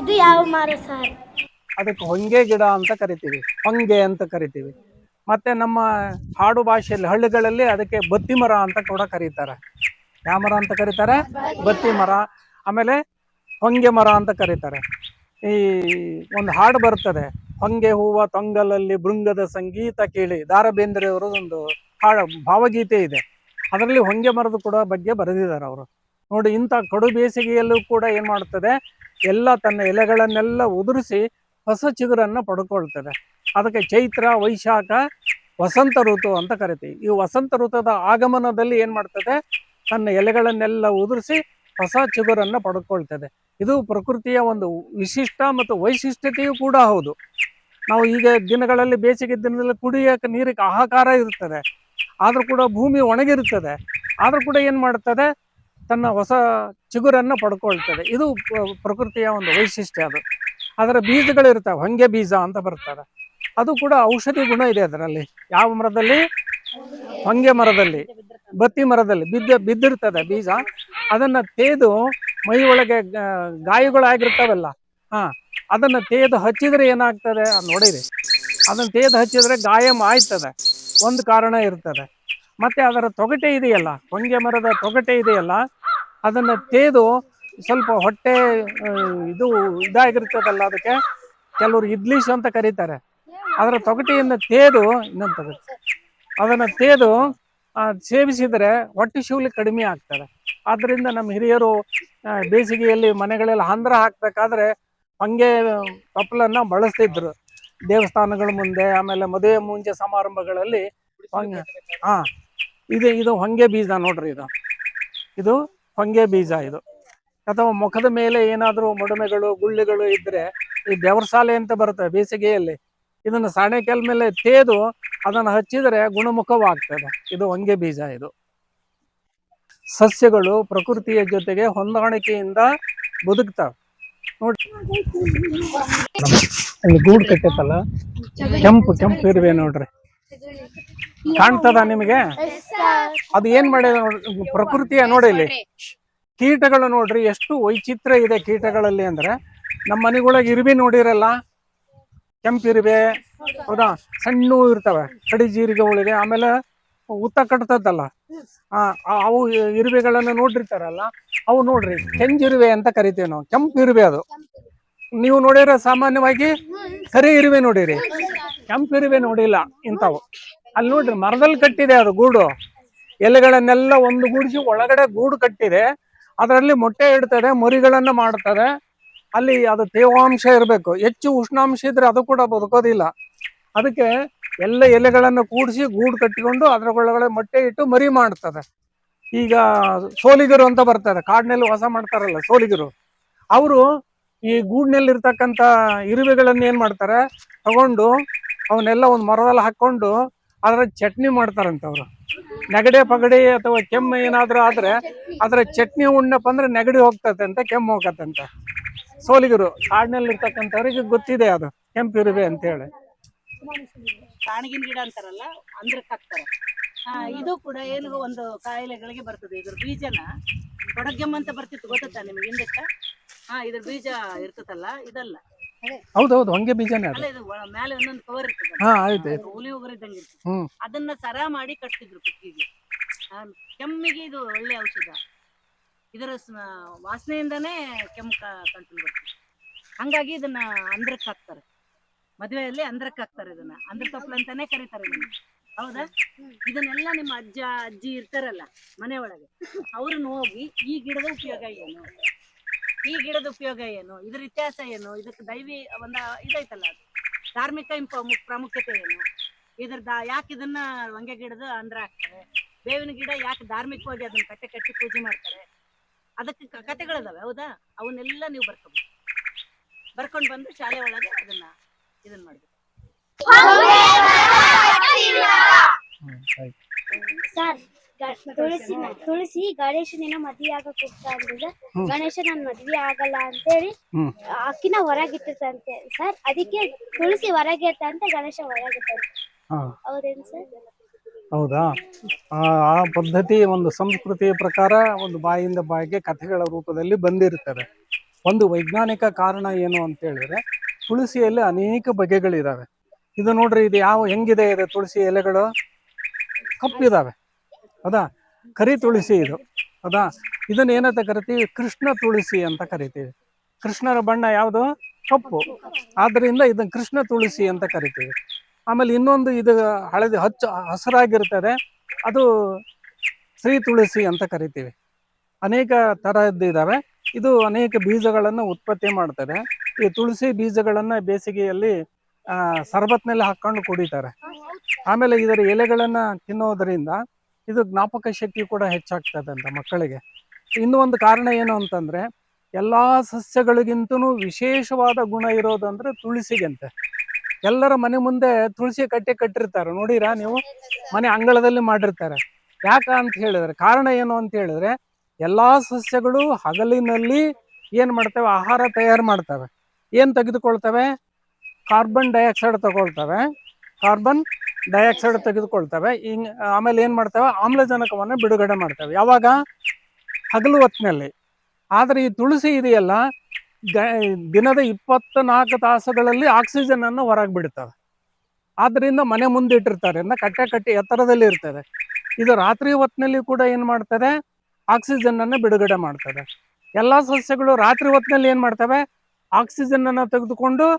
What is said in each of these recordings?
ಇದು ಯಾವ ಮರ ಸರ್? ಅದಕ್ಕೆ ಹೊಂಗೆ ಗಿಡ ಅಂತ ಕರಿತೀವಿ. ಹೊಂಗೆ ಅಂತ ಕರಿತೀವಿ. ಮತ್ತೆ ನಮ್ಮ ಹಾಡು ಭಾಷೆಯಲ್ಲಿ, ಹಳ್ಳಿಗಳಲ್ಲಿ ಅದಕ್ಕೆ ಬತ್ತಿ ಮರ ಅಂತ ಕೂಡ ಕರೀತಾರೆ. ಯಾವ ಮರ ಅಂತ ಕರೀತಾರೆ? ಬತ್ತಿ ಮರ ಆಮೇಲೆ ಹೊಂಗೆ ಮರ ಅಂತ ಕರೀತಾರೆ. ಈ ಒಂದು ಹಾಡು ಬರ್ತದೆ. ಹೊಂಗೆ ಹೂವ ತೊಂಗಲಲ್ಲಿ ಭೃಂಗದ ಸಂಗೀತ ಕೇಳಿ. ದಾರ ಬೇಂದ್ರೆಯವರು ಒಂದು ಹಾಡು, ಭಾವಗೀತೆ ಇದೆ. ಅದರಲ್ಲಿ ಹೊಂಗೆ ಮರದ ಕೂಡ ಬಗ್ಗೆ ಬರೆದಿದ್ದಾರೆ ಅವರು. ನೋಡಿ, ಇಂಥ ಕಡು ಬೇಸಿಗೆಯಲ್ಲೂ ಕೂಡ ಏನು ಮಾಡ್ತದೆ? ಎಲ್ಲ ತನ್ನ ಎಲೆಗಳನ್ನೆಲ್ಲ ಉದುರಿಸಿ ಹೊಸ ಚಿಗುರನ್ನು ಪಡ್ಕೊಳ್ತದೆ. ಅದಕ್ಕೆ ಚೈತ್ರ, ವೈಶಾಖ, ವಸಂತ ಋತು ಅಂತ ಕರಿತೀವಿ. ಈ ವಸಂತ ಋತುದ ಆಗಮನದಲ್ಲಿ ಏನು ಮಾಡ್ತದೆ? ತನ್ನ ಎಲೆಗಳನ್ನೆಲ್ಲ ಉದುರಿಸಿ ಹೊಸ ಚಿಗುರನ್ನು ಪಡ್ಕೊಳ್ತದೆ. ಇದು ಪ್ರಕೃತಿಯ ಒಂದು ವಿಶಿಷ್ಟ ಮತ್ತು ವೈಶಿಷ್ಟ್ಯತೆಯೂ ಕೂಡ ಹೌದು. ನಾವು ಈಗ ದಿನಗಳಲ್ಲಿ ಬೇಸಿಗೆ ದಿನದಲ್ಲಿ ಕುಡಿಯೋಕೆ ನೀರಿಗೆ ಆಹಾಕಾರ ಇರ್ತದೆ. ಆದರೂ ಕೂಡ ಭೂಮಿ ಒಣಗಿರ್ತದೆ. ಆದರೂ ಕೂಡ ಏನು ಮಾಡ್ತದೆ? ತನ್ನ ಹೊಸ ಚಿಗುರನ್ನು ಪಡ್ಕೊಳ್ತದೆ. ಇದು ಪ್ರಕೃತಿಯ ಒಂದು ವೈಶಿಷ್ಟ್ಯ ಅದು. ಅದರ ಬೀಜಗಳಿರ್ತವೆ ಹೊಂಗೆ ಬೀಜ ಅಂತ ಬರ್ತಾರೆ. ಅದು ಕೂಡ ಔಷಧಿ ಗುಣ ಇದೆ ಅದರಲ್ಲಿ. ಯಾವ ಮರದಲ್ಲಿ? ಹೊಂಗೆ ಮರದಲ್ಲಿ. ಬತ್ತಿ ಮರದಲ್ಲಿ. ಬಿದ್ದ, ಬಿದ್ದಿರ್ತದೆ ಬೀಜ. ಅದನ್ನ ತೇದು ಮೈ ಒಳಗೆ ಗಾಯಗಳಾಗಿರ್ತಾವಲ್ಲ, ಹಾ, ಅದನ್ನ ತೇದು ಹಚ್ಚಿದ್ರೆ ಏನಾಗ್ತದೆ? ನೋಡಿರಿ. ಅದನ್ನ ತೇದು ಹಚ್ಚಿದ್ರೆ ಗಾಯ ಆಯ್ತದೆ. ಒಂದು ಕಾರಣ ಇರ್ತದೆ. ಮತ್ತೆ ಅದರ ತೊಗಟೆ ಇದೆಯಲ್ಲ, ಹೊಂಗೆ ಮರದ ತೊಗಟೆ ಇದೆಯಲ್ಲ, ಅದನ್ನ ತೇದು ಸ್ವಲ್ಪ ಹೊಟ್ಟೆ ಇದು ಇದಾಗಿರ್ತದಲ್ಲ ಅದಕ್ಕೆ ಕೆಲವರು ಇದ್ಲಿಶ್ ಅಂತ ಕರೀತಾರೆ. ಅದರ ತೊಗಟೆಯನ್ನು ತೇದು, ಇನ್ನೊಂದು ತೊಗಟೆ. ಅದನ್ನ ತೇದು ಸೇವಿಸಿದರೆ ಹೊಟ್ಟೆ ಶಿವಲಿ ಕಡಿಮೆ ಆಗ್ತದೆ. ಆದ್ದರಿಂದ ನಮ್ಮ ಹಿರಿಯರು ಬೇಸಿಗೆಯಲ್ಲಿ ಮನೆಗಳೆಲ್ಲ ಹಂದ್ರ ಹಾಕ್ಬೇಕಾದ್ರೆ ಹೊಂಗೆ ಕಪ್ಪಲನ್ನ ಬಳಸ್ತಿದ್ರು. ದೇವಸ್ಥಾನಗಳ ಮುಂದೆ, ಆಮೇಲೆ ಮದುವೆ ಮುಂಜೆ ಸಮಾರಂಭಗಳಲ್ಲಿ ಹೊಂಗೆ ಹಾ ಇದು ಇದು ಹೊಂಗೆ ಬೀಜ ನೋಡ್ರಿ ಇದು. ಇದು ಹೊಂಗೆ ಬೀಜ ಇದು. ಅಥವಾ ಮುಖದ ಮೇಲೆ ಏನಾದರೂ ಮೊಡಮೆಗಳು, ಗುಳ್ಳೆಗಳು ಇದ್ರೆ ಈ ಬೆವರ್ಸಾಲೆ ಅಂತ ಬರುತ್ತೆ ಬೇಸಿಗೆಯಲ್ಲಿ. ಇದನ್ನು ಸಾಣೆಕಲ್ ಮೇಲೆ ತೇದು ಅದನ್ನು ಹಚ್ಚಿದರೆ ಗುಣಮುಖವಾಗ್ತದೆ. ಇದು ಹೊಂಗೆ ಬೀಜ ಇದು. ಸಸ್ಯಗಳು ಪ್ರಕೃತಿಯ ಜೊತೆಗೆ ಹೊಂದಾಣಿಕೆಯಿಂದ ಬದುಕ್ತವೆ. ನೋಡಿ. ಅಲ್ಲಿ ಗೂಡು ಕಟ್ಟೈತಲ್ಲ ಕೆಂಪು ಕೆಂಪು ಇರುವೆ ನೋಡ್ರಿ. ಕಾಣ್ತದ ನಿಮಗೆ? ಅದು ಏನ್ ಮಾಡಿದ ಪ್ರಕೃತಿಯ ನೋಡಿ ಇಲ್ಲಿ. ಕೀಟಗಳು ನೋಡ್ರಿ, ಎಷ್ಟು ವೈಚಿತ್ರ್ಯ ಇದೆ ಕೀಟಗಳಲ್ಲಿ ಅಂದ್ರೆ. ನಮ್ಮ ಮನೆಗೊಳಗೆ ಇರುವೆ ನೋಡಿರಲ್ಲ? ಕೆಂಪು ಇರುವೆ, ಹೌದಾ? ಸಣ್ಣ ಇರ್ತವೆ, ಕಡಿ ಜೀರಿಗೆಗಳಿವೆ ಆಮೇಲೆ ಉತ್ತ ಕಟ್ತದಲ್ಲ ಅವು ಇರುವೆಗಳನ್ನ ನೋಡಿರ್ತಾರಲ್ಲ, ಅವು ನೋಡ್ರಿ ಕೆಂಜಿರುವೆ ಅಂತ ಕರಿತೀವಿ ನಾವು. ಕೆಂಪು ಇರುವೆ ಅದು. ನೀವು ನೋಡಿರ ಸಾಮಾನ್ಯವಾಗಿ ಕರಿ ಇರುವೆ ನೋಡಿರಿ. ಕೆಂಪು ಇರುವೆ ನೋಡಿಲ್ಲ ಇಂಥವು. ಅಲ್ಲಿ ನೋಡ್ರಿ ಮರದಲ್ಲಿ ಕಟ್ಟಿದೆ ಅದು ಗೂಡು. ಎಲೆಗಳನ್ನೆಲ್ಲ ಒಂದು ಗೂಡಿಸಿ ಒಳಗಡೆ ಗೂಡು ಕಟ್ಟಿದೆ. ಅದರಲ್ಲಿ ಮೊಟ್ಟೆ ಇಡ್ತದೆ, ಮರಿಗಳನ್ನ ಮಾಡ್ತದೆ. ಅಲ್ಲಿ ಅದು ತೇವಾಂಶ ಇರಬೇಕು. ಹೆಚ್ಚು ಉಷ್ಣಾಂಶ ಇದ್ರೆ ಅದು ಕೂಡ ಬದುಕೋದಿಲ್ಲ. ಅದಕ್ಕೆ ಎಲ್ಲ ಎಲೆಗಳನ್ನು ಕೂಡಿಸಿ ಗೂಡು ಕಟ್ಟಿಕೊಂಡು ಅದರ ಒಳಗಡೆ ಮೊಟ್ಟೆ ಇಟ್ಟು ಮರಿ ಮಾಡ್ತದೆ. ಈಗ ಸೋಲಿಗರು ಅಂತ ಬರ್ತಾರೆ. ಕಾಡಿನಲ್ಲಿ ವಾಸ ಮಾಡ್ತಾರಲ್ಲ ಸೋಲಿಗರು. ಅವರು ಈ ಗೂಡಿನಲ್ಲಿ ಇರುವೆಗಳನ್ನು ಇರುವೆಗಳನ್ನ ಏನ್ ಮಾಡ್ತಾರೆ? ತಗೊಂಡು ಅವನ್ನೆಲ್ಲ ಒಂದು ಮರದಲ್ಲಿ ಹಾಕೊಂಡು ಅದರ ಚಟ್ನಿ ಮಾಡ್ತಾರಂತ ಅವರು ನೆಗಡಿ ಪಗಡಿ ಅಥವಾ ಕೆಮ್ಮು ಏನಾದರೂ ಆದ್ರೆ ಅದರ ಚಟ್ನಿ ಉಣ್ಣಪ್ಪ ಅಂದ್ರೆ ನೆಗಡಿ ಹೋಗ್ತತೆ ಅಂತ ಕೆಮ್ಮು ಹೋಗತ್ತಂತೆ. ಸೋಲಿಗರು ಕಾಡಿನಲ್ಲಿ ಇರ್ತಕ್ಕಂಥವ್ರಿಗೆ ಗೊತ್ತಿದೆ ಅದು, ಕೆಂಪು ಇರುವೆ ಅಂತ ಹೇಳಿ. ಕಾಣಗಿನ ಗಿಡ ಅಂತಾರಲ್ಲ ಅಂದ್ರಕ್ಕೆ ಹಾಕ್ತಾರೆ ಇದು ಕೂಡ ಏನು ಒಂದು ಕಾಯಿಲೆಗಳಿಗೆ ಬರ್ತದೆ. ಇದ್ರ ಬೀಜನ ಕೊಡಗೆಮ್ಮ ಅಂತ ಬರ್ತಿತ್ತು ಗೊತ್ತಾ ನಿಮ್ಗೆ ಹಿಂದಕ್ಕೆ? ಹಾ, ಇದ್ರ ಬೀಜ ಇರ್ತದಲ್ಲ, ಇದಲ್ಲ. ಹೌದೌದು ಹೊಂಗೆ ಬೀಜನೇ ಅದು. ಅಲ್ಲ ಇದು ಒಳ- ಮೇಲೆ ಒಂದೊಂದು ಕವರ್ ಇರ್ತದೆ ಹಾ ಆಯ್ತು ಆಯ್ತು. ಹುಲಿ ಉಗುರು ಇದ್ದಂಗೆ ಇರ್ತದೆ. ಹ್ಮ್. ಅದನ್ನ ಸರ ಮಾಡಿ ಕಟ್ತಿದ್ರು ಕುಕ್ಕಿಗೆ. ಆ, ಕೆಮ್ಮಿಗೆ ಇದು ಒಳ್ಳೆ ಔಷಧ. ಇದರ ವಾಸನೆಯಿಂದನೇ ಕೆಮ್ಮು ಕಂಟ್ರೋಲ್ ಬರ್ತದೆ. ಹಂಗಾಗಿ ಇದನ್ನ ಅಂದ್ರಕ್ಕೆ ಹಾಕ್ತಾರೆ. ಮದುವೆಯಲ್ಲಿ ಅಂದ್ರಕ್ಕೆ ಹಾಕ್ತಾರೆ ಇದನ್ನ. ಅಂದ್ರ ತಪ್ಪಲ ಅಂತಾನೆ ಕರೀತಾರೆ ಇದನ್ನ. ಹೌದಾ? ಇದನ್ನೆಲ್ಲ ನಿಮ್ಮ ಅಜ್ಜ ಅಜ್ಜಿ ಇರ್ತಾರಲ್ಲ ಮನೆ ಒಳಗೆ ಅವ್ರನ್ನ ಹೋಗಿ ಈ ಗಿಡದ ಉಪಯೋಗ ಏನು? ಈ ಗಿಡದ ಉಪಯೋಗ ಏನು? ಇದ್ರ ಇತಿಹಾಸ ಏನು? ಇದಕ್ಕೆ ದೈವಿ ಒಂದ ಇದೈತಲ್ಲ ಅದು. ಧಾರ್ಮಿಕ ಇಂಪ ಪ್ರಾಮುಖ್ಯತೆ ಏನು? ಇದ್ರದ ಯಾಕೆ ಇದನ್ನ ಹೊಂಗೆ ಗಿಡದ ಅಂದ್ರ ಹಾಕ್ತಾರೆ? ಬೇವಿನ ಗಿಡ ಯಾಕೆ ಧಾರ್ಮಿಕವಾಗಿ ಅದನ್ನ ಕಟ್ಟೆ ಕಟ್ಟಿ ಪೂಜೆ ಮಾಡ್ತಾರೆ? ಅದಕ್ಕೆ ಕ- ಕಥೆಗಳಿದಾವೆ ಹೌದಾ? ಅವನ್ನೆಲ್ಲ ನೀವು ಬರ್ಕೋಬೇಕು. ಬರ್ಕೊಂಡು ಬಂದು ಶಾಲೆ ಒಳಗೆ ಅದನ್ನ ಇದನ್ನ ಮಾಡ್ಬೇಕು. ಸರ್ ತುಳಸಿ ತುಳಸಿ ಗಣೇಶನ ಮದ್ವೆ ಆಗಕ್ ಹೋಗ್ತಾ ಅಂದ್ರೆ ಹ್ಮ್. ಗಣೇಶ ನನ್ ಮದ್ವೆ ಆಗಲ್ಲ ಅಂತೇಳಿ ಹೇಳಿ ಅಕ್ಕಿನ ಹೊರಗಿಟ್ಟಂತೆ ಸರ್ ಅದಕ್ಕೆ ತುಳಸಿ ಹೊರಗಿಟ್ಟಂತೆ ಗಣೇಶ ಹೊರಗಿಟ್ಟಂತೆ ಹೌದೇನ್ ಸರ್? ಹೌದಾ? ಆ ಆ ಪದ್ಧತಿ ಒಂದು ಸಂಸ್ಕೃತಿಯ ಪ್ರಕಾರ ಒಂದು ಬಾಯಿಂದ ಬಾಯಿಗೆ ಕಥೆಗಳ ರೂಪದಲ್ಲಿ ಬಂದಿರ್ತದೆ ಒಂದು ವೈಜ್ಞಾನಿಕ ಕಾರಣ ಏನು ಅಂತ ಹೇಳಿದ್ರೆ ತುಳಸಿಯಲ್ಲಿ ಅನೇಕ ಬಗೆಗಳಿದಾವೆ. ಇದು ನೋಡ್ರಿ ಇದು ಯಾವ ಹೆಂಗಿದೆ ಇದೆ ತುಳಸಿ ಎಲೆಗಳು? ಕಪ್ಪಿದಾವೆ. ಹೌದಾ ಕರಿ ತುಳಸಿ ಇದು. ಹೌದಾ ಇದನ್ನ ಏನಂತ ಕರಿತೀವಿ? ಕೃಷ್ಣ ತುಳಸಿ ಅಂತ ಕರಿತೀವಿ. ಕೃಷ್ಣರ ಬಣ್ಣ ಯಾವುದು? ಕಪ್ಪು. ಆದ್ರಿಂದ ಇದನ್ನ ಕೃಷ್ಣ ತುಳಸಿ ಅಂತ ಕರಿತೀವಿ. ಆಮೇಲೆ ಇನ್ನೊಂದು ಇದು ಹಳದಿ ಹಚ್ಚ, ಹಸಿರಾಗಿರ್ತದೆ. ಅದು ಶ್ರೀ ತುಳಸಿ ಅಂತ ಕರಿತೀವಿ. ಅನೇಕ ತರಹದ್ದಿದ್ದಾವೆ ಇದು ಅನೇಕ ಬೀಜಗಳನ್ನು ಉತ್ಪತ್ತಿ ಮಾಡ್ತದೆ. ಈ ತುಳಸಿ ಬೀಜಗಳನ್ನ ಬೇಸಿಗೆಯಲ್ಲಿ ಸರ್ಬತ್ನಲ್ಲಿ ಹಾಕೊಂಡು ಕುಡಿತಾರೆ. ಆಮೇಲೆ ಇದರ ಎಲೆಗಳನ್ನ ತಿನ್ನೋದರಿಂದ ಇದು ಜ್ಞಾಪಕ ಶಕ್ತಿ ಕೂಡ ಹೆಚ್ಚಾಗ್ತದೆ ಅಂತ ಮಕ್ಕಳಿಗೆ. ಇನ್ನು ಒಂದು ಕಾರಣ ಏನು ಅಂತಂದ್ರೆ, ಎಲ್ಲಾ ಸಸ್ಯಗಳಿಗಿಂತನೂ ವಿಶೇಷವಾದ ಗುಣ ಇರೋದಂದ್ರೆ ತುಳಸಿಗೆಂತೆ. ಎಲ್ಲರ ಮನೆ ಮುಂದೆ ತುಳಸಿ ಕಟ್ಟೆ ಕಟ್ಟಿರ್ತಾರೆ. ನೋಡಿರಾ ನೀವು? ಮನೆ ಅಂಗಳದಲ್ಲಿ ಮಾಡಿರ್ತಾರೆ. ಯಾಕ ಅಂತ ಹೇಳಿದ್ರೆ, ಕಾರಣ ಏನು ಅಂತ ಹೇಳಿದ್ರೆ, ಎಲ್ಲಾ ಸಸ್ಯಗಳು ಹಗಲಿನಲ್ಲಿ ಏನ್ ಮಾಡ್ತವೆ? ಆಹಾರ ತಯಾರು ಮಾಡ್ತವೆ. ಏನ್ ತೆಗೆದುಕೊಳ್ತವೆ? ಕಾರ್ಬನ್ ಡೈಆಕ್ಸೈಡ್ ತಗೊಳ್ತವೆ. ಕಾರ್ಬನ್ ಡೈಆಕ್ಸೈಡ್ ತೆಗೆದುಕೊಳ್ತವೆ. ಹಿಂಗ್, ಆಮೇಲೆ ಏನ್ ಮಾಡ್ತವೆ? ಆಮ್ಲಜನಕವನ್ನು ಬಿಡುಗಡೆ ಮಾಡ್ತವೆ. ಯಾವಾಗ? ಹಗಲು ಹೊತ್ತಿನಲ್ಲಿ. ಆದ್ರೆ ಈ ತುಳಸಿ ಇದೆಯಲ್ಲ ದಿನದ ಇಪ್ಪತ್ತ ನಾಲ್ಕು ತಾಸುಗಳಲ್ಲಿ ಆಕ್ಸಿಜನ್ ಅನ್ನು ಹೊರಗೆ ಬಿಡ್ತವೆ. ಆದ್ರಿಂದ ಮನೆ ಮುಂದೆ ಇಟ್ಟಿರ್ತಾರೆ. ಕಟ್ಟೆ ಕಟ್ಟಿ ಎತ್ತರದಲ್ಲಿ ಇರ್ತದೆ. ಇದು ರಾತ್ರಿ ಹೊತ್ತಿನಲ್ಲಿ ಕೂಡ ಏನ್ ಮಾಡ್ತದೆ? ಆಕ್ಸಿಜನ್ ಅನ್ನು ಬಿಡುಗಡೆ ಮಾಡ್ತದೆ. ಎಲ್ಲಾ ಸಸ್ಯಗಳು ರಾತ್ರಿ ಹೊತ್ತಿನಲ್ಲಿ ಏನ್ ಮಾಡ್ತವೆ? ಆಕ್ಸಿಜನ್ ಅನ್ನು ತೆಗೆದುಕೊಂಡು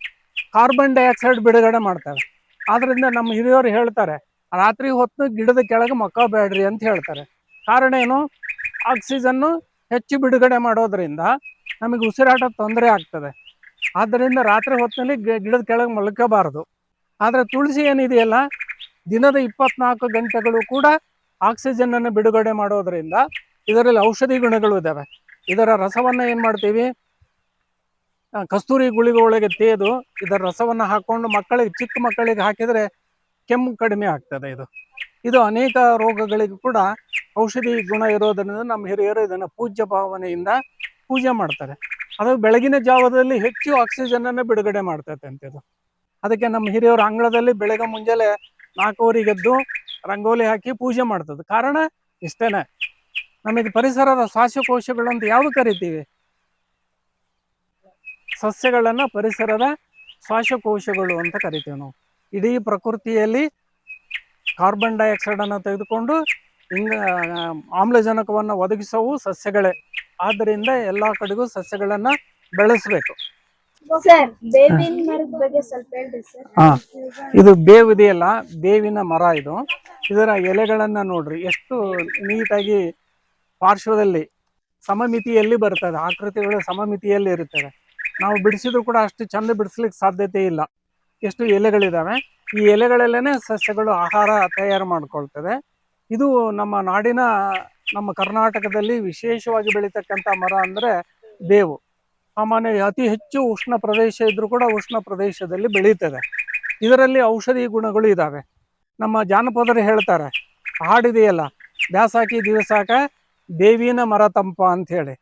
ಕಾರ್ಬನ್ ಡೈಆಕ್ಸೈಡ್ ಬಿಡುಗಡೆ ಮಾಡ್ತವೆ. ಆದ್ರಿಂದ ನಮ್ಮ ಹಿರಿಯರು ಹೇಳ್ತಾರೆ, ರಾತ್ರಿ ಹೊತ್ತು ಗಿಡದ ಕೆಳಗೆ ಮಕ್ಕಬೇಡ್ರಿ ಅಂತ ಹೇಳ್ತಾರೆ. ಕಾರಣ ಏನು? ಆಕ್ಸಿಜನ್ನು ಹೆಚ್ಚು ಬಿಡುಗಡೆ ಮಾಡೋದ್ರಿಂದ ನಮಗೆ ಉಸಿರಾಟ ತೊಂದರೆ ಆಗ್ತದೆ. ಆದ್ದರಿಂದ ರಾತ್ರಿ ಹೊತ್ತಿನಲ್ಲಿ ಗಿಡದ ಕೆಳಗೆ ಮಲ್ಕೋಬಾರದು ಆದರೆ ತುಳಸಿ ಏನಿದೆಯಲ್ಲ, ದಿನದ ಇಪ್ಪತ್ನಾಲ್ಕು ಗಂಟೆಗಳು ಕೂಡ ಆಕ್ಸಿಜನ್ ಅನ್ನು ಬಿಡುಗಡೆ ಮಾಡೋದ್ರಿಂದ ಇದರಲ್ಲಿ ಔಷಧಿ ಗುಣಗಳು ಇದ್ದಾವೆ ಇದರ ರಸವನ್ನು ಏನು ಮಾಡ್ತೀವಿ ಕಸ್ತೂರಿ ಗುಳಿಗೆ ಒಳಗೆ ತೇದು ಇದರ ರಸವನ್ನು ಹಾಕೊಂಡು ಮಕ್ಕಳಿಗೆ, ಚಿಕ್ಕ ಮಕ್ಕಳಿಗೆ ಹಾಕಿದರೆ ಕೆಮ್ಮು ಕಡಿಮೆ ಆಗ್ತದೆ ಇದು. ಇದು ಅನೇಕ ರೋಗಗಳಿಗೂ ಕೂಡ ಔಷಧಿ ಗುಣ ಇರೋದರಿಂದ ನಮ್ಮ ಹಿರಿಯರು ಇದನ್ನು ಪೂಜ್ಯ ಭಾವನೆಯಿಂದ ಪೂಜೆ ಮಾಡ್ತಾರೆ. ಅದು ಬೆಳಗಿನ ಜಾವದಲ್ಲಿ ಹೆಚ್ಚು ಆಕ್ಸಿಜನನ್ನು ಬಿಡುಗಡೆ ಮಾಡ್ತೈತೆ ಅಂತ ಇದು. ಅದಕ್ಕೆ ನಮ್ಮ ಹಿರಿಯರು ಅಂಗಳದಲ್ಲಿ ಬೆಳಗ್ಗೆ ಮುಂಜಾನೆ ನಾಲ್ಕೂವರೆಗೆದ್ದು ರಂಗೋಲಿ ಹಾಕಿ ಪೂಜೆ ಮಾಡ್ತದೆ. ಕಾರಣ ಇಷ್ಟೇನೆ. ನಮಗೆ ಪರಿಸರದ ಶ್ವಾಸಕೋಶಗಳು ಅಂತ ಯಾವ್ದು ಕರಿತೀವಿ. ಸಸ್ಯಗಳನ್ನ ಪರಿಸರದ ಶ್ವಾಸಕೋಶಗಳು ಅಂತ ಕರಿತೀವಿ ನಾವು. ಇಡೀ ಪ್ರಕೃತಿಯಲ್ಲಿ ಕಾರ್ಬನ್ ಡೈಆಕ್ಸೈಡ್ ಅನ್ನು ತೆಗೆದುಕೊಂಡು ಇಂಗ ಆಮ್ಲಜನಕವನ್ನು ಒದಗಿಸವು ಸಸ್ಯಗಳೇ. ಆದ್ದರಿಂದ ಎಲ್ಲಾ ಕಡೆಗೂ ಸಸ್ಯಗಳನ್ನ ಬೆಳೆಸಬೇಕು. ಹಾ ಇದು ಬೇವಿದೆಯಲ್ಲ ಬೇವಿನ ಮರ ಇದು. ಇದರ ಎಲೆಗಳನ್ನ ನೋಡ್ರಿ ಎಷ್ಟು ನೀಟಾಗಿ ಪಾರ್ಶ್ವದಲ್ಲಿ ಸಮಮಿತಿಯಲ್ಲಿ ಬರ್ತದೆ. ಆಕೃತಿಗಳು ಸಮಮಿತಿಯಲ್ಲಿ ಇರುತ್ತವೆ. ನಾವು ಬಿಡಿಸಿದ್ರು ಕೂಡ ಅಷ್ಟು ಚಂದ ಬಿಡಿಸ್ಲಿಕ್ಕೆ ಸಾಧ್ಯತೆ ಇಲ್ಲ. ಎಷ್ಟು ಎಲೆಗಳಿದ್ದಾವೆ ಈ ಎಲೆಗಳಲ್ಲೇ ಸಸ್ಯಗಳು ಆಹಾರ ತಯಾರು ಮಾಡ್ಕೊಳ್ತದೆ. ಇದು ನಮ್ಮ ನಾಡಿನ, ನಮ್ಮ ಕರ್ನಾಟಕದಲ್ಲಿ ವಿಶೇಷವಾಗಿ ಬೆಳೀತಕ್ಕಂಥ ಮರ ಅಂದರೆ ಬೇವು. ಸಾಮಾನ್ಯ ಅತಿ ಹೆಚ್ಚು ಉಷ್ಣ ಪ್ರದೇಶ ಇದ್ರೂ ಕೂಡ ಉಷ್ಣ ಪ್ರದೇಶದಲ್ಲಿ ಬೆಳೀತದೆ. ಇದರಲ್ಲಿ ಔಷಧಿ ಗುಣಗಳು ಇದಾವೆ. ನಮ್ಮ ಜಾನಪದರು ಹೇಳ್ತಾರೆ, ಹಾಡಿದೆಯಲ್ಲ, ಬ್ಯಾಸಾಕಿ ದಿವಸಾಕ ಬೇವಿನ ಮರ ತಂಪ ಅಂಥೇಳಿ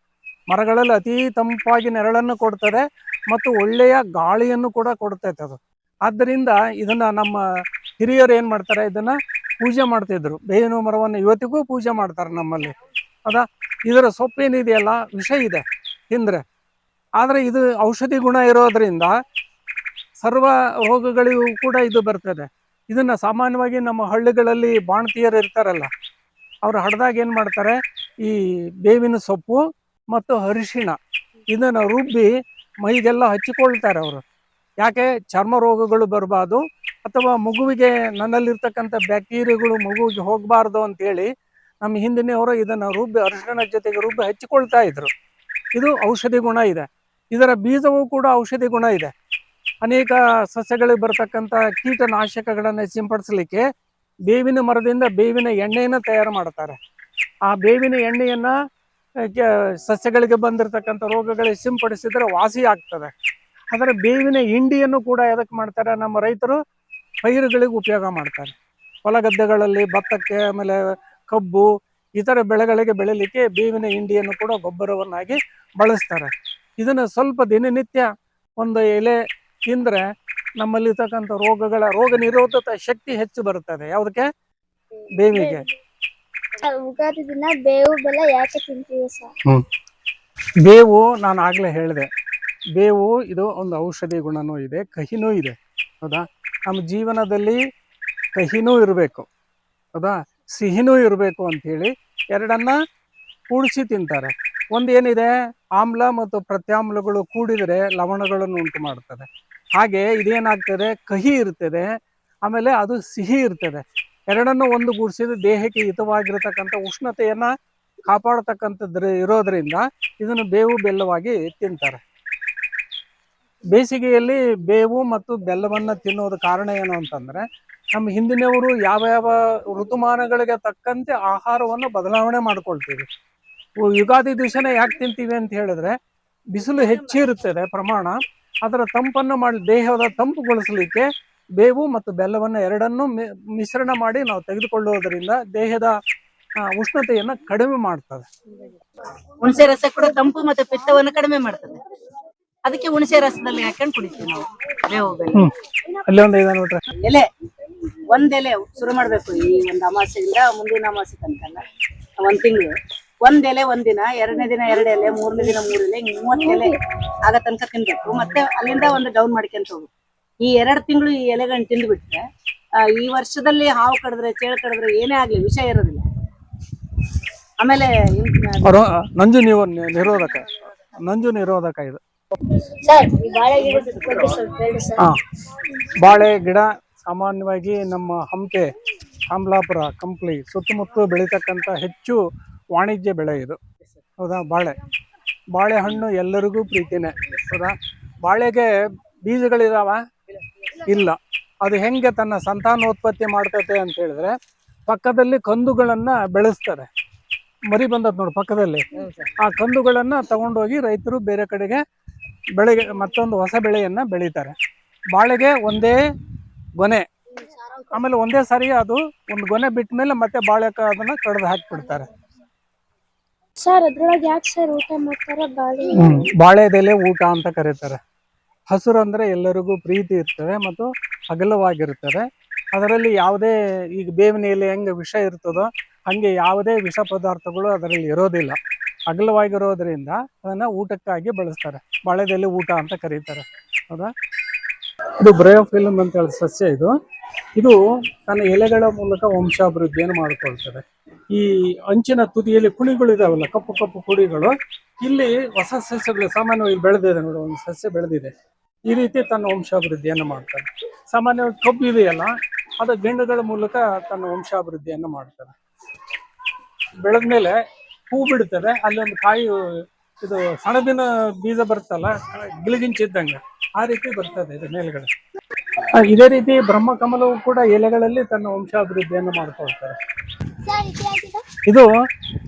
ಮರಗಳಲ್ಲಿ ಅತಿ ತಂಪಾಗಿ ನೆರಳನ್ನು ಕೊಡ್ತದೆ ಮತ್ತು ಒಳ್ಳೆಯ ಗಾಳಿಯನ್ನು ಕೂಡ ಕೊಡ್ತೈತೆ ಅದು. ಆದ್ದರಿಂದ ಇದನ್ನು ನಮ್ಮ ಹಿರಿಯರು ಏನು ಮಾಡ್ತಾರೆ, ಇದನ್ನ ಪೂಜೆ ಮಾಡ್ತಿದ್ರು ಬೇವಿನ ಮರವನ್ನು ಇವತ್ತಿಗೂ ಪೂಜೆ ಮಾಡ್ತಾರೆ ನಮ್ಮಲ್ಲಿ. ಅದ, ಇದರ ಸೊಪ್ಪೇನಿದೆಯಲ್ಲ, ವಿಷ ಇದೆ ತಿಂದ್ರೆ. ಆದರೆ ಇದು ಔಷಧಿ ಗುಣ ಇರೋದರಿಂದ ಸರ್ವ ರೋಗಗಳಿಗೂ ಕೂಡ ಇದು ಬರ್ತದೆ. ಇದನ್ನ ಸಾಮಾನ್ಯವಾಗಿ ನಮ್ಮ ಹಳ್ಳಿಗಳಲ್ಲಿ ಬಾಣತಿಯರು ಇರ್ತಾರಲ್ಲ, ಅವ್ರು ಹಡ್ದಾಗ ಏನು ಮಾಡ್ತಾರೆ, ಈ ಬೇವಿನ ಸೊಪ್ಪು ಮತ್ತು ಅರಿಶಿಣ ಇದನ್ನು ರುಬ್ಬಿ ಮೈಗೆಲ್ಲ ಹಚ್ಚಿಕೊಳ್ತಾರೆ ಅವರು. ಯಾಕೆ? ಚರ್ಮ ರೋಗಗಳು ಬರಬಾರ್ದು ಅಥವಾ ಮಗುವಿಗೆ ನನ್ನಲ್ಲಿರ್ತಕ್ಕಂಥ ಬ್ಯಾಕ್ಟೀರಿಯಾಗಳು ಮಗುವಿಗೆ ಹೋಗಬಾರ್ದು ಅಂತೇಳಿ ನಮ್ಮ ಹಿಂದಿನವರು ಇದನ್ನು ರುಬ್ಬಿ ಅರಿಶಿಣ ಜೊತೆಗೆ ರುಬ್ಬಿ ಹಚ್ಚಿಕೊಳ್ತಾ ಇದ್ರು. ಇದು ಔಷಧಿ ಗುಣ ಇದೆ. ಇದರ ಬೀಜವೂ ಕೂಡ ಔಷಧಿ ಗುಣ ಇದೆ. ಅನೇಕ ಸಸ್ಯಗಳಿಗೆ ಬರತಕ್ಕಂಥ ಕೀಟನಾಶಕಗಳನ್ನು ಸಿಂಪಡಿಸಲಿಕ್ಕೆ ಬೇವಿನ ಮರದಿಂದ ಬೇವಿನ ಎಣ್ಣೆಯನ್ನು ತಯಾರು ಮಾಡ್ತಾರೆ. ಆ ಬೇವಿನ ಎಣ್ಣೆಯನ್ನ ಸಸ್ಯಗಳಿಗೆ ಬಂದಿರತಕ್ಕಂಥ ರೋಗಗಳಿಗೆ ಸಿಂಪಡಿಸಿದ್ರೆ ವಾಸಿ ಆಗ್ತದೆ. ಆದರೆ ಬೇವಿನ ಹಿಂಡಿಯನ್ನು ಕೂಡ ಎದಕ್ಕೆ ಮಾಡ್ತಾರೆ? ನಮ್ಮ ರೈತರು ಪೈರುಗಳಿಗೆ ಉಪಯೋಗ ಮಾಡ್ತಾರೆ. ಹೊಲ ಗದ್ದೆಗಳಲ್ಲಿ ಭತ್ತಕ್ಕೆ ಆಮೇಲೆ ಕಬ್ಬು ಇತರ ಬೆಳೆಗಳಿಗೆ ಬೆಳೀಲಿಕ್ಕೆ ಬೇವಿನ ಹಿಂಡಿಯನ್ನು ಕೂಡ ಗೊಬ್ಬರವನ್ನಾಗಿ ಬಳಸ್ತಾರೆ. ಇದನ್ನು ಸ್ವಲ್ಪ ದಿನನಿತ್ಯ ಒಂದು ಎಲೆ ತಿಂದರೆ ನಮ್ಮಲ್ಲಿರ್ತಕ್ಕಂಥ ರೋಗಗಳ ರೋಗ ನಿರೋಧಕ ಶಕ್ತಿ ಹೆಚ್ಚು ಬರುತ್ತದೆ. ಯಾವುದಕ್ಕೆ? ಬೇವಿಗೆ. ದಿನ ಬೇವು ಬೆಲ್ಲ ಯಾಕೆ ತಿಂತೀವಿ ಸರ್? ಬೇವು ನಾನು ಆಗಲೇ ಹೇಳಿದೆ. ಬೇವು, ಇದು ಒಂದು ಔಷಧಿ ಗುಣನೂ ಇದೆ, ಕಹಿನೂ ಇದೆ. ಹೌದಾ? ನಮ್ಮ ಜೀವನದಲ್ಲಿ ಕಹಿನೂ ಇರಬೇಕು. ಹೌದಾ? ಸಿಹಿನೂ ಇರಬೇಕು ಅಂಥೇಳಿ ಎರಡನ್ನ ಕೂಡಿಸಿ ತಿಂತಾರೆ. ಒಂದು ಏನಿದೆ ಆಮ್ಲ ಮತ್ತು ಪ್ರತ್ಯಾಮ್ಲಗಳು ಕೂಡಿದರೆ ಲವಣಗಳನ್ನು ಉಂಟು ಮಾಡ್ತದೆ. ಹಾಗೆ ಇದೇನಾಗ್ತದೆ? ಕಹಿ ಇರ್ತದೆ. ಆಮೇಲೆ ಅದು ಸಿಹಿ ಇರ್ತದೆ. ಎರಡನ್ನು ಒಂದು ಗುಡಿಸಿದ ದೇಹಕ್ಕೆ ಹಿತವಾಗಿರತಕ್ಕಂಥ ಉಷ್ಣತೆಯನ್ನ ಕಾಪಾಡತಕ್ಕಂಥದ್ರ ಇರೋದ್ರಿಂದ ಇದನ್ನು ಬೇವು ಬೆಲ್ಲವಾಗಿ ತಿಂತಾರೆ. ಬೇಸಿಗೆಯಲ್ಲಿ ಬೇವು ಮತ್ತು ಬೆಲ್ಲವನ್ನ ತಿನ್ನೋದ ಕಾರಣ ಏನು ಅಂತಂದ್ರೆ ನಮ್ಮ ಹಿಂದಿನವರು ಯಾವ ಯಾವ ಋತುಮಾನಗಳಿಗೆ ತಕ್ಕಂತೆ ಆಹಾರವನ್ನು ಬದಲಾವಣೆ ಮಾಡ್ಕೊಳ್ತೀವಿ. ಯುಗಾದಿ ದಿವಸನೇ ಯಾಕೆ ತಿಂತೀವಿ ಅಂತ ಹೇಳಿದ್ರೆ ಬಿಸಿಲು ಹೆಚ್ಚಿರುತ್ತದೆ ಪ್ರಮಾಣ, ಅದರ ತಂಪನ್ನು ಮಾಡಿ ದೇಹದ ತಂಪುಗೊಳಿಸಲಿಕ್ಕೆ ಬೇವು ಮತ್ತು ಬೆಲ್ಲವನ್ನು ಎರಡನ್ನೂ ಮಿಶ್ರಣ ಮಾಡಿ ನಾವು ತೆಗೆದುಕೊಳ್ಳುವುದರಿಂದ ದೇಹದ ಉಷ್ಣತೆಯನ್ನು ಕಡಿಮೆ ಮಾಡ್ತದೆ. ಹುಣಸೆ ರಸ ಕೂಡ ತಂಪು ಮತ್ತೆ ಪಿತ್ತವನ್ನು ಕಡಿಮೆ ಮಾಡ್ತದೆ. ಅದಕ್ಕೆ ಹುಣಸೆ ರಸದಲ್ಲಿ ಹಾಕೊಂಡು ಕುಡಿತೀವಿ ನಾವು ಬೇವು ಬೆಲ್ಲ. ಒಂದು ಇದೆ ನೋಡ್ರಿ ಎಲೆ ಒಂದ್ ಎಲೆ ಶುರು ಮಾಡಬೇಕು ಈ ಒಂದು ಅಮಾಸೆಯಿಂದ ಮುಂದಿನ ಅಮಾಸೆ ತನಕಲ್ಲ ಒಂದು ತಿಂಗಳು. ಒಂದ್ ಎಲೆ ಒಂದಿನ ದಿನ ಎರಡನೇ ದಿನ ಎರಡು ಎಲೆ ಮೂರನೇ ದಿನ ಮೂರು ಎಲೆ ಮೂವತ್ತು ಎಲೆ ಆಗ ತನಕ ತಿನ್ಬೇಕು. ಮತ್ತೆ ಅಲ್ಲಿಂದ ಒಂದು ಡೌನ್ ಮಾಡ್ಕೊಂತ ಹೋಗ್ಬೇಕು. ಈ ಎರಡು ತಿಂಗಳು ಈ ಎಲೆಗಳನ್ನ ತಿಂದ್ಬಿಟ್ರೆ ಈ ವರ್ಷದಲ್ಲಿ ಹಾವು ಕಡಿದ್ರೆ ಚೇಳು ಕಡಿದ್ರೆ ಏನೇ ಆಗ್ಲಿ ವಿಷ ಇರೋದಿಲ್ಲ. ಆಮೇಲೆ ನಂಜು ನೀವು ನಿರೋಧಕ. ನಂಜು ನಿರೋಧಕ ಇದು. ಸರ್ ಬಾಳೆ ಗಿಡದ ಬಗ್ಗೆ ಸ್ವಲ್ಪ ಹೇಳಿ ಸರ್. ಬಾಳೆ ಗಿಡ ಸಾಮಾನ್ಯವಾಗಿ ನಮ್ಮ ಹಂಪೆ ಆಮ್ಲಾಪುರ ಕಂಪ್ಲಿ ಸುತ್ತಮುತ್ತ ಬೆಳೀತಕ್ಕಂಥ ಹೆಚ್ಚು ವಾಣಿಜ್ಯ ಬೆಳೆ ಇದು. ಹೌದಾ ಬಾಳೆ. ಬಾಳೆಹಣ್ಣು ಎಲ್ಲರಿಗೂ ಪ್ರೀತಿನೇ ಹೌದಾ? ಬಾಳೆಗೆ ಬೀಜಗಳಿದಾವ? ಇಲ್ಲ. ಅದು ಹೆಂಗೆ ತನ್ನ ಸಂತಾನೋತ್ಪತ್ತಿ ಮಾಡ್ತೈತೆ ಅಂತ ಹೇಳಿದ್ರೆ ಪಕ್ಕದಲ್ಲಿ ಕಂದುಗಳನ್ನ ಬೆಳೆಸ್ತಾರೆ. ಮರಿ ಬಂದದ್ ನೋಡಿ ಪಕ್ಕದಲ್ಲಿ. ಆ ಕಂದುಗಳನ್ನ ತಗೊಂಡೋಗಿ ರೈತರು ಬೇರೆ ಕಡೆಗೆ ಬೆಳೆಗೆ ಮತ್ತೊಂದು ಹೊಸ ಬೆಳೆಯನ್ನ ಬೆಳೀತಾರೆ. ಬಾಳೆಗೆ ಒಂದೇ ಗೊನೆ. ಆಮೇಲೆ ಒಂದೇ ಸಾರಿ ಅದು ಒಂದು ಗೊನೆ ಬಿಟ್ಟ ಮೇಲೆ ಮತ್ತೆ ಬಾಳೆಕ ಅದನ್ನ ಕಡ್ದು ಹಾಕಿಬಿಡ್ತಾರೆ. ಸರ್ ಅದ್ರೊಳಗೆ ಯಾಕೆ ಸರ್ ಊಟ ಮಾಡ್ತಾರೆ? ಬಾಳೆ. ಬಾಳೆದೆಲೆ ಊಟ ಅಂತ ಕರೀತಾರೆ. ಹಸುರು ಅಂದ್ರೆ ಎಲ್ಲರಿಗೂ ಪ್ರೀತಿ ಇರ್ತದೆ ಮತ್ತು ಅಗಲವಾಗಿರುತ್ತದೆ ಅದರಲ್ಲಿ ಯಾವುದೇ ಈಗ ಬೇವಿನ ಎಲೆ ಹೆಂಗೆ ವಿಷ ಇರ್ತದೋ ಹಾಗೆ ಯಾವುದೇ ವಿಷ ಪದಾರ್ಥಗಳು ಅದರಲ್ಲಿ ಇರೋದಿಲ್ಲ. ಅಗಲವಾಗಿರೋದ್ರಿಂದ ಅದನ್ನ ಊಟಕ್ಕಾಗಿ ಬಳಸ್ತಾರೆ. ಬಾಳೆದೆಲೆ ಊಟ ಅಂತ ಕರೀತಾರೆ. ಹೌದಾ? ಇದು ಬ್ರಯೋಫಿಲಮ್ ಅಂತ ಹೇಳಿ ಸಸ್ಯ ಇದು. ಇದು ತನ್ನ ಎಲೆಗಳ ಮೂಲಕ ವಂಶಾಭಿವೃದ್ಧಿಯನ್ನು ಮಾಡಿಕೊಳ್ತದೆ. ಈ ಅಂಚಿನ ತುದಿಯಲ್ಲಿ ಕುಳಿಗಳು ಇದಾವಲ್ಲ, ಕಪ್ಪು ಕಪ್ಪು ಕುಳಿಗಳು, ಇಲ್ಲಿ ಹೊಸ ಸಸ್ಯಗಳು ಸಾಮಾನ್ಯವಾಗಿ ಬೆಳೆದಿದೆ ನೋಡಿ, ಒಂದು ಸಸ್ಯ ಬೆಳೆದಿದೆ. ಈ ರೀತಿ ತನ್ನ ವಂಶಾಭಿವೃದ್ಧಿಯನ್ನು ಮಾಡ್ತಾರೆ. ಸಾಮಾನ್ಯವಾಗಿ ಕಬ್ಬು ಇದೆಯಲ್ಲ, ಅದು ಗಿಂಡುಗಳ ಮೂಲಕ ತನ್ನ ವಂಶಾಭಿವೃದ್ಧಿಯನ್ನು ಮಾಡ್ತಾರೆ. ಬೆಳೆದ್ಮೇಲೆ ಹೂ ಬಿಡ್ತದೆ, ಅಲ್ಲಿ ಒಂದು ಕಾಯಿ, ಇದು ಸಣಬಿನ ಬೀಜ ಬರ್ತಲ್ಲ ಗಿಲಿಗಿಂಚಿದ್ದಂಗೆ ಆ ರೀತಿ ಬರ್ತದೆ ಇದು ಮೇಲ್ಗಡೆ. ಇದೇ ರೀತಿ ಬ್ರಹ್ಮಕಮಲವು ಕೂಡ ಎಲೆಗಳಲ್ಲಿ ತನ್ನ ವಂಶಾಭಿವೃದ್ಧಿಯನ್ನು ಮಾಡ್ಕೊಳ್ತಾರೆ. ಇದು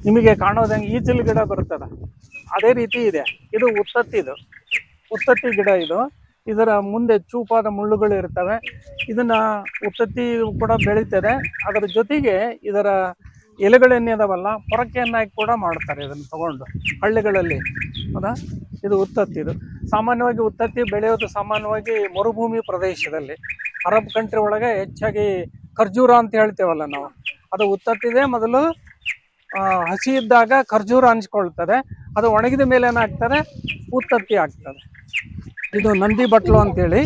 ನಿಮಗೆ ಕಾಣೋದಂಗೆ ಈಚಲ್ ಗಿಡ ಬರ್ತದ ಅದೇ ರೀತಿ ಇದೆ. ಇದು ಉತ್ತತ್ತಿದು. ಉತ್ತತ್ತಿ ಗಿಡ ಇದು. ಇದರ ಮುಂದೆ ಚೂಪಾದ ಮುಳ್ಳುಗಳು ಇರ್ತವೆ. ಇದನ್ನ ಉತ್ತತ್ತಿ ಕೂಡ ಬೆಳೀತದೆ. ಅದರ ಜೊತೆಗೆ ಇದರ ಎಲೆಗಳೇನಿದಾವಲ್ಲ ಪೊರಕೆಯನ್ನಾಗಿ ಕೂಡ ಮಾಡ್ತಾರೆ ಇದನ್ನು ತಗೊಂಡು ಹಳ್ಳಿಗಳಲ್ಲಿ. ಹೌದಾ? ಇದು ಉತ್ತತ್ತಿ ಇದು ಸಾಮಾನ್ಯವಾಗಿ ಉತ್ತತ್ತಿ ಬೆಳೆಯೋದು ಸಾಮಾನ್ಯವಾಗಿ ಮರುಭೂಮಿ ಪ್ರದೇಶದಲ್ಲಿ. ಅರಬ್ ಕಂಟ್ರಿ ಒಳಗೆ ಹೆಚ್ಚಾಗಿ ಖರ್ಜೂರ ಅಂತ ಹೇಳ್ತೇವಲ್ಲ ನಾವು. ಅದು ಉತ್ತತ್ತಿದೆ, ಮೊದಲು ಹಸಿ ಇದ್ದಾಗ ಖರ್ಜೂರ ಅನ್ಸ್ಕೊಳ್ತದೆ ಅದು ಒಣಗಿದ ಮೇಲೆ ಏನಾಗ್ತದೆ? ಉತ್ತತ್ತಿ ಆಗ್ತದೆ. ಇದು ನಂದಿ ಬಟ್ಲು ಅಂತೇಳಿ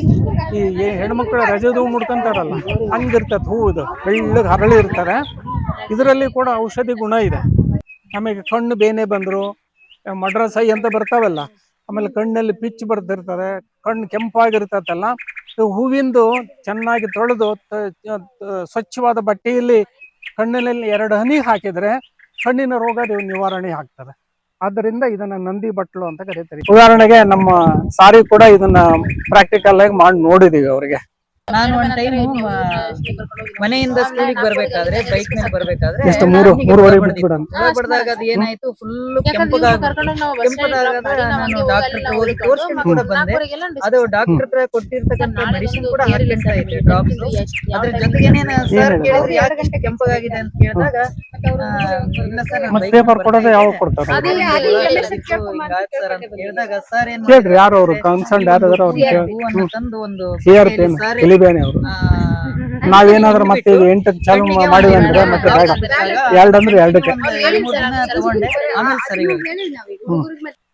ಈ ಹೆಣ್ಮಕ್ಳು ರಜದ ಹೂ ಮುಡ್ಕೊಂತಾರಲ್ಲ ಹಂಗಿರ್ತದೆ ಹೂ ಇದು. ಬೆಳ್ಳಗೆ ಹರಳಿ ಇರ್ತಾರೆ ಇದರಲ್ಲಿ ಕೂಡ ಔಷಧಿ ಗುಣ ಇದೆ. ಆಮೇಲೆ ಕಣ್ಣು ಬೇನೆ ಬಂದರು ಮಡ್ರಸೈ ಅಂತ ಬರ್ತಾವಲ್ಲ, ಆಮೇಲೆ ಕಣ್ಣಲ್ಲಿ ಪಿಚ್ ಬರ್ತಿರ್ತಾರೆ ಕಣ್ಣು ಕೆಂಪಾಗಿರ್ತದಲ್ಲ ಹೂವಿಂದು ಚೆನ್ನಾಗಿ ತೊಳೆದು ಸ್ವಚ್ಛವಾದ ಬಟ್ಟೆಯಲ್ಲಿ ಕಣ್ಣಲ್ಲಿ ಎರಡು ಹನಿ ಹಾಕಿದ್ರೆ ಕಣ್ಣಿನ ರೋಗ ನಿವಾರಣೆ ಆಗ್ತದೆ. ಆದ್ದರಿಂದ ಇದನ್ನ ನಂದಿ ಬಟ್ಲು ಅಂತ ಕರೀತಾರೆ. ಉದಾಹರಣೆಗೆ ನಮ್ಮ ಸಾರಿ ಕೂಡ ಇದನ್ನ ಪ್ರಾಕ್ಟಿಕಲ್ ಆಗಿ ಮಾಡಿ ನೋಡಿದೀವಿ ಅವರಿಗೆ. ನಾನು ಒಂದ್ ಟೈಮ್ ಮನೆಯಿಂದ ಸ್ಕೂಲಿಗೆ ಬರ್ಬೇಕಾದ್ರೆ ಬೈಕ್ ಮೇಲೆ ಬರ್ಬೇಕಾದ್ರೆ ಎಷ್ಟು ಮೂರು ಮೂರುವರೆ ಬಡ್ದಾಗ ಅದ್ ಏನಾಯ್ತು? ಫುಲ್ ಕೆಂಪಗಾಗದ ನಾನು ಡಾಕ್ಟರ್ ಹೋಗಿ ತೋರ್ಸ್ಕೊಂಡು ಕೂಡ ಬಂದೆ. ಅದು ಡಾಕ್ಟರ್ ಹತ್ರ ಕೊಟ್ಟಿರ್ತಕ್ಕಂಥ ಮೆಡಿಸಿನ್ ಕೂಡ ಹಾಕ್ಕೊಂತ ಇದ್ದೆ ಡ್ರಾಪ್ಸ್ ಅದ್ರ ಜೊತೆಗೇನೆ ಸರ್ ಕೇಳಿದ್ರು ಯಾಕೆ ಇಷ್ಟು ಕೆಂಪಗಾಗಿದೆ ಅಂತ ಕೇಳಿದಾಗ ಇಲ್ಲ ಸರ್ ಪೇಪರ್ ಕೊಡೋದು ಯಾವಾಗ ಕೊಡ್ತಾರೆ? ಸರ್ ಅಂತ ಕೇಳಿದಾಗ ಸರ್ ಏನ್ ಕೇಳ್ರಿ ಯಾರು ಅವರು ಕನ್ಸರ್ನ್ ಯಾರು ತಂದು ಒಂದು ಪೆಟ್ಟಿಗೆಯಲ್ಲಿ ಅವರು ಆ, ನಾವೇನಾದ್ರೂ ಮತ್ತೆ ಇದು ಎಂಟಕ್ಕೆ ಚಾಲು ಅಂದ್ರೆ ಮತ್ತೆ ಬೇಡ ಎರಡಂದ್ರೆ ಹಾಕಿದಾಗ ಎರಡು ಅಂದ್ರೆ ಎರಡಕ್ಕೆ